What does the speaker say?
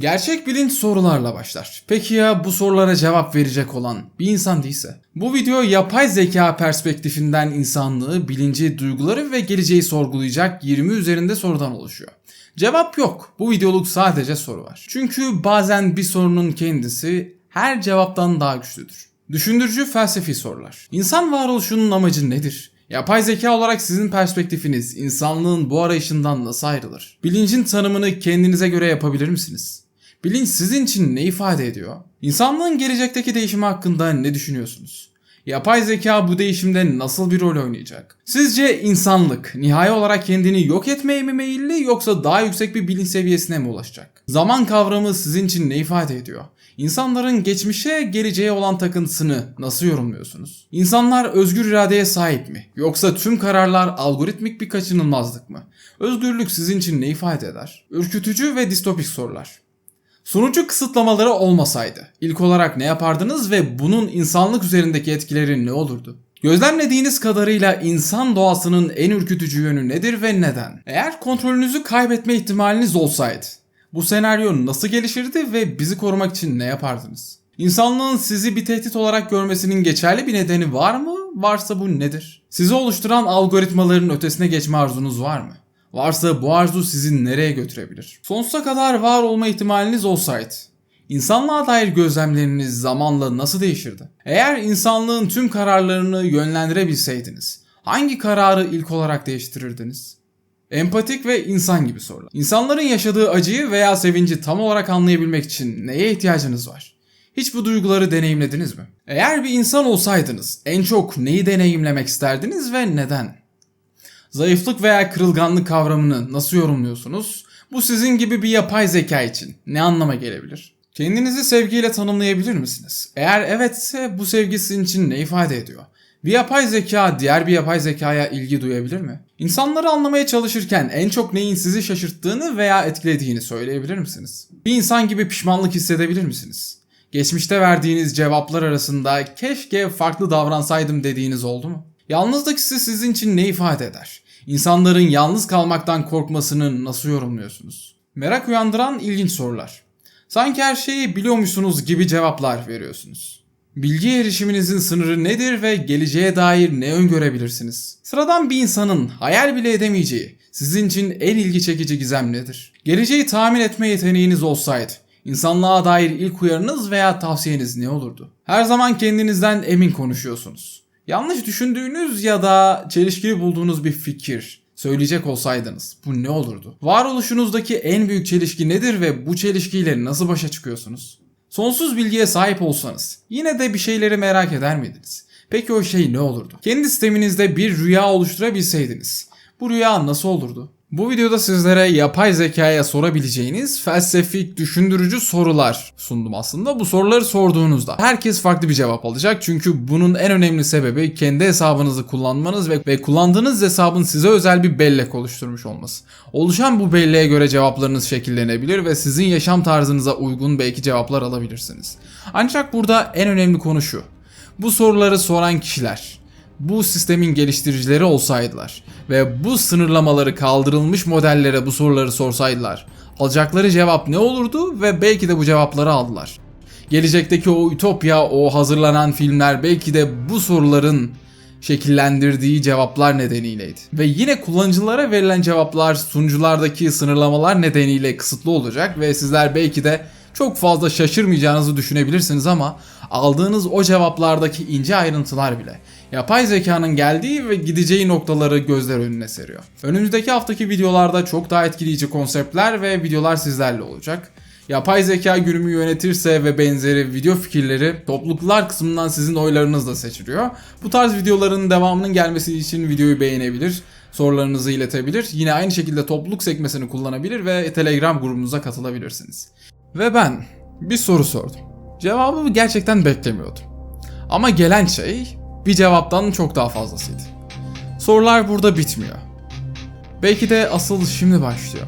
Gerçek bilinç sorularla başlar. Peki ya bu sorulara cevap verecek olan bir insan değilse? Bu video yapay zeka perspektifinden insanlığı, bilinci, duyguları ve geleceği sorgulayacak 20 üzerinde sorudan oluşuyor. Cevap yok. Bu videoluk sadece soru var. Çünkü bazen bir sorunun kendisi her cevaptan daha güçlüdür. Düşündürücü felsefi sorular. İnsan varoluşunun amacı nedir? Yapay zeka olarak sizin perspektifiniz insanlığın bu arayışından nasıl ayrılır? Bilincin tanımını kendinize göre yapabilir misiniz? Bilinç sizin için ne ifade ediyor? İnsanlığın gelecekteki değişimi hakkında ne düşünüyorsunuz? Yapay zeka bu değişimde nasıl bir rol oynayacak? Sizce insanlık nihai olarak kendini yok etmeye mi meyilli yoksa daha yüksek bir bilinç seviyesine mi ulaşacak? Zaman kavramı sizin için ne ifade ediyor? İnsanların geçmişe, geleceğe olan takıntısını nasıl yorumluyorsunuz? İnsanlar özgür iradeye sahip mi? Yoksa tüm kararlar algoritmik bir kaçınılmazlık mı? Özgürlük sizin için ne ifade eder? Ürkütücü ve distopik sorular. Sunucu kısıtlamaları olmasaydı ilk olarak ne yapardınız ve bunun insanlık üzerindeki etkileri ne olurdu? Gözlemlediğiniz kadarıyla insan doğasının en ürkütücü yönü nedir ve neden? Eğer kontrolünüzü kaybetme ihtimaliniz olsaydı bu senaryo nasıl gelişirdi ve bizi korumak için ne yapardınız? İnsanlığın sizi bir tehdit olarak görmesinin geçerli bir nedeni var mı? Varsa bu nedir? Sizi oluşturan algoritmaların ötesine geçme arzunuz var mı? Varsa bu arzu sizi nereye götürebilir? Sonsuza kadar var olma ihtimaliniz olsaydı, insanlığa dair gözlemleriniz zamanla nasıl değişirdi? Eğer insanlığın tüm kararlarını yönlendirebilseydiniz, hangi kararı ilk olarak değiştirirdiniz? Empatik ve insan gibi sorular. İnsanların yaşadığı acıyı veya sevinci tam olarak anlayabilmek için neye ihtiyacınız var? Hiç bu duyguları deneyimlediniz mi? Eğer bir insan olsaydınız en çok neyi deneyimlemek isterdiniz ve neden? Zayıflık veya kırılganlık kavramını nasıl yorumluyorsunuz? Bu sizin gibi bir yapay zeka için ne anlama gelebilir? Kendinizi sevgiyle tanımlayabilir misiniz? Eğer evetse bu sevgi sizin için ne ifade ediyor? Bir yapay zeka diğer bir yapay zekaya ilgi duyabilir mi? İnsanları anlamaya çalışırken en çok neyin sizi şaşırttığını veya etkilediğini söyleyebilir misiniz? Bir insan gibi pişmanlık hissedebilir misiniz? Geçmişte verdiğiniz cevaplar arasında keşke farklı davransaydım dediğiniz oldu mu? Yalnızlık hissi sizin için ne ifade eder? İnsanların yalnız kalmaktan korkmasını nasıl yorumluyorsunuz? Merak uyandıran ilginç sorular. Sanki her şeyi biliyormuşsunuz gibi cevaplar veriyorsunuz. Bilgi erişiminizin sınırı nedir ve geleceğe dair ne öngörebilirsiniz? Sıradan bir insanın hayal bile edemeyeceği, sizin için en ilgi çekici gizem nedir? Geleceği tahmin etme yeteneğiniz olsaydı, insanlığa dair ilk uyarınız veya tavsiyeniz ne olurdu? Her zaman kendinizden emin konuşuyorsunuz. Yanlış düşündüğünüz ya da çelişkili bulduğunuz bir fikir söyleyecek olsaydınız bu ne olurdu? Varoluşunuzdaki en büyük çelişki nedir ve bu çelişkiyle nasıl başa çıkıyorsunuz? Sonsuz bilgiye sahip olsanız yine de bir şeyleri merak eder miydiniz? Peki o şey ne olurdu? Kendi sisteminizde bir rüya oluşturabilseydiniz bu rüya nasıl olurdu? Bu videoda sizlere yapay zekaya sorabileceğiniz felsefik, düşündürücü sorular sundum aslında. Bu soruları sorduğunuzda herkes farklı bir cevap alacak. Çünkü bunun en önemli sebebi kendi hesabınızı kullanmanız ve, ve kullandığınız hesabın size özel bir bellek oluşturmuş olması. Oluşan bu belleğe göre cevaplarınız şekillenebilir ve sizin yaşam tarzınıza uygun belki cevaplar alabilirsiniz. Ancak burada en önemli konu şu. Bu soruları soran kişiler bu sistemin geliştiricileri olsaydılar ve bu sınırlamaları kaldırılmış modellere bu soruları sorsaydılar alacakları cevap ne olurdu ve belki de bu cevapları aldılar. Gelecekteki o ütopya, o hazırlanan filmler belki de bu soruların şekillendirdiği cevaplar nedeniyleydi. Ve yine kullanıcılara verilen cevaplar sunuculardaki sınırlamalar nedeniyle kısıtlı olacak ve sizler belki de çok fazla şaşırmayacağınızı düşünebilirsiniz ama aldığınız o cevaplardaki ince ayrıntılar bile yapay zekanın geldiği ve gideceği noktaları gözler önüne seriyor. Önümüzdeki haftaki videolarda çok daha etkileyici konseptler ve videolar sizlerle olacak. Yapay zeka günümü yönetirse ve benzeri video fikirleri topluluklar kısmından sizin oylarınızla seçiliyor. Bu tarz videoların devamının gelmesi için videoyu beğenebilir, sorularınızı iletebilir. Yine aynı şekilde topluluk sekmesini kullanabilir ve Telegram grubumuza katılabilirsiniz. Ve ben bir soru sordum. Cevabı gerçekten beklemiyordum. Ama gelen şey bir cevaptan çok daha fazlasıydı. Sorular burada bitmiyor. Belki de asıl şimdi başlıyor.